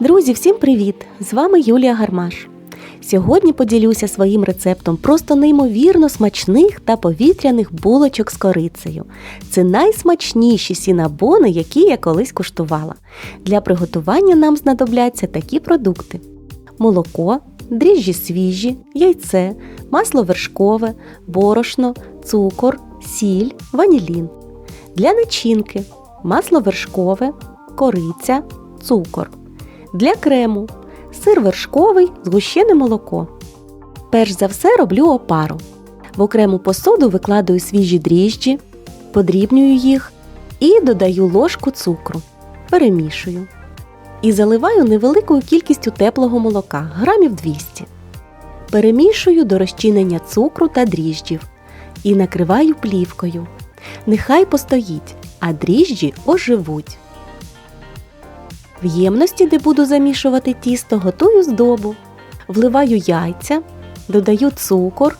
Друзі, всім привіт! З вами Юлія Гармаш. Сьогодні поділюся своїм рецептом просто неймовірно смачних та повітряних булочок з корицею. Це найсмачніші сінабони, які я колись куштувала. Для приготування нам знадобляться такі продукти: молоко, дріжджі свіжі, яйце, масло вершкове, борошно, цукор, сіль, ванілін. Для начинки масло вершкове, кориця, цукор. Для крему сир вершковий, згущене молоко. Перш за все роблю опару. В окрему посуду викладаю свіжі дріжджі, подрібнюю їх і додаю ложку цукру. Перемішую. І заливаю невеликою кількістю теплого молока грамів 200. Перемішую до розчинення цукру та дріжджів і накриваю плівкою. Нехай постоїть, а дріжджі оживуть. В ємності, де буду замішувати тісто, готую здобу. Вливаю яйця, додаю цукор,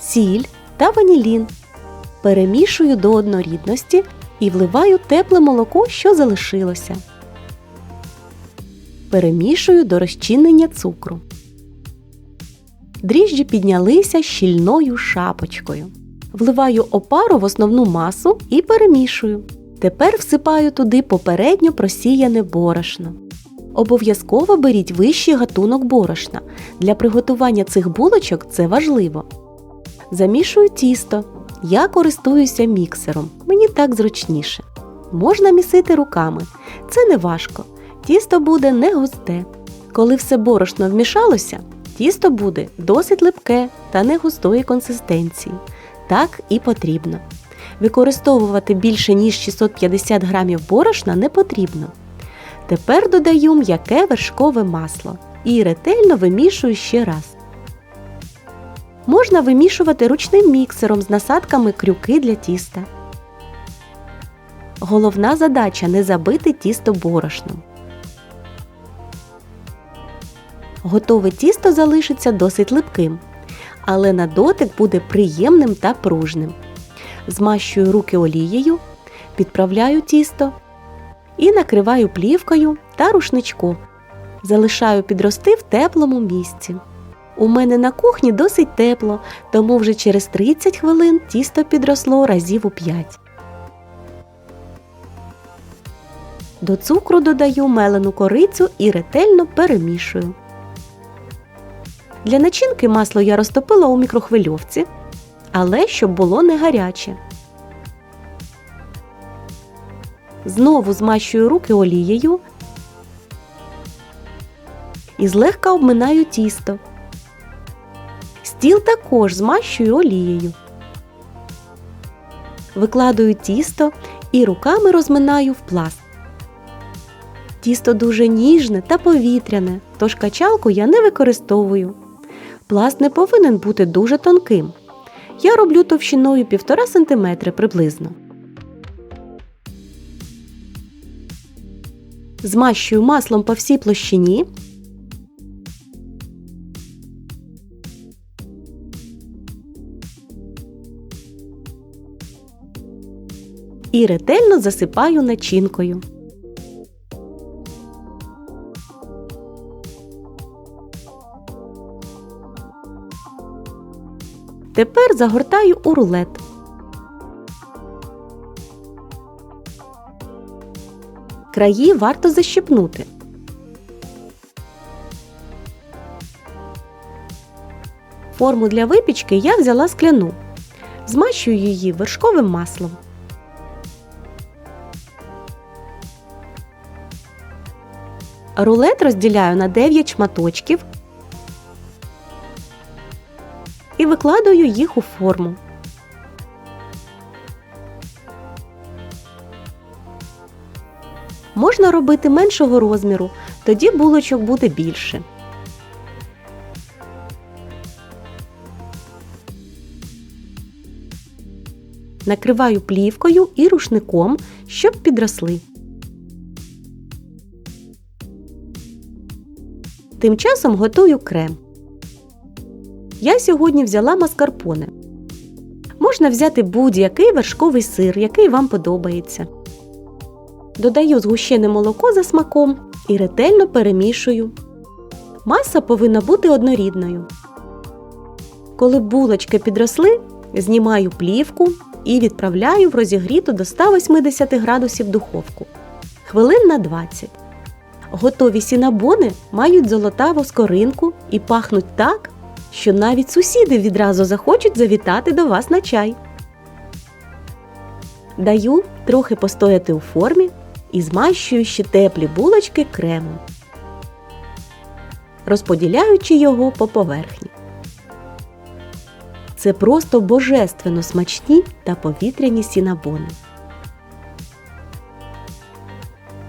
сіль та ванілін. Перемішую до однорідності і вливаю тепле молоко, що залишилося. Перемішую до розчинення цукру. Дріжджі піднялися щільною шапочкою. Вливаю опару в основну масу і перемішую. Тепер всипаю туди попередньо просіяне борошно. Обов'язково беріть вищий гатунок борошна. Для приготування цих булочок це важливо. Замішую тісто. Я користуюся міксером. Мені так зручніше. Можна місити руками. Це не важко. Тісто буде не густе. Коли все борошно вмішалося, тісто буде досить липке та не густої консистенції. Так і потрібно. Використовувати більше ніж 650 грамів борошна не потрібно. Тепер додаю м'яке вершкове масло і ретельно вимішую ще раз. Можна вимішувати ручним міксером з насадками крюки для тіста. Головна задача не забити тісто борошном. Готове тісто залишиться досить липким, але на дотик буде приємним та пружним змащую руки олією, підправляю тісто і накриваю плівкою та рушничком. Залишаю підрости в теплому місці. У мене на кухні досить тепло, тому вже через 30 хвилин тісто підросло разів у 5. До цукру додаю мелену корицю і ретельно перемішую. Для начинки масло я розтопила у мікрохвильовці але щоб було не гаряче. Знову змащую руки олією і злегка обминаю тісто. Стіл також змащую олією. Викладаю тісто і руками розминаю в пласт. Тісто дуже ніжне та повітряне, тож качалку я не використовую. Пласт не повинен бути дуже тонким я роблю товщиною 1,5 см приблизно. Змащую маслом по всій площині. І ретельно засипаю начинкою. Тепер загортаю у рулет. Краї варто защипнути. Форму для випічки я взяла скляну. Змащую її вершковим маслом. Рулет розділяю на 9 шматочків викладаю їх у форму. Можна робити меншого розміру, тоді булочок буде більше. Накриваю плівкою і рушником, щоб підросли. Тим часом готую крем. Я сьогодні взяла маскарпоне. Можна взяти будь-який вершковий сир, який вам подобається. Додаю згущене молоко за смаком і ретельно перемішую. Маса повинна бути однорідною. Коли булочки підросли, знімаю плівку і відправляю в розігріту до 180 градусів духовку. Хвилин на 20. Готові сінабони мають золотаву скоринку і пахнуть так, що навіть сусіди відразу захочуть завітати до вас на чай. Даю трохи постояти у формі і змащую ще теплі булочки кремом, розподіляючи його по поверхні. Це просто божественно смачні та повітряні сінабони.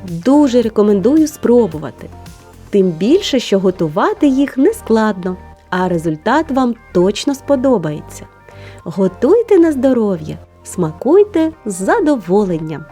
Дуже рекомендую спробувати. Тим більше, що готувати їх не складно, а результат вам точно сподобається. Готуйте на здоров'я, смакуйте з задоволенням!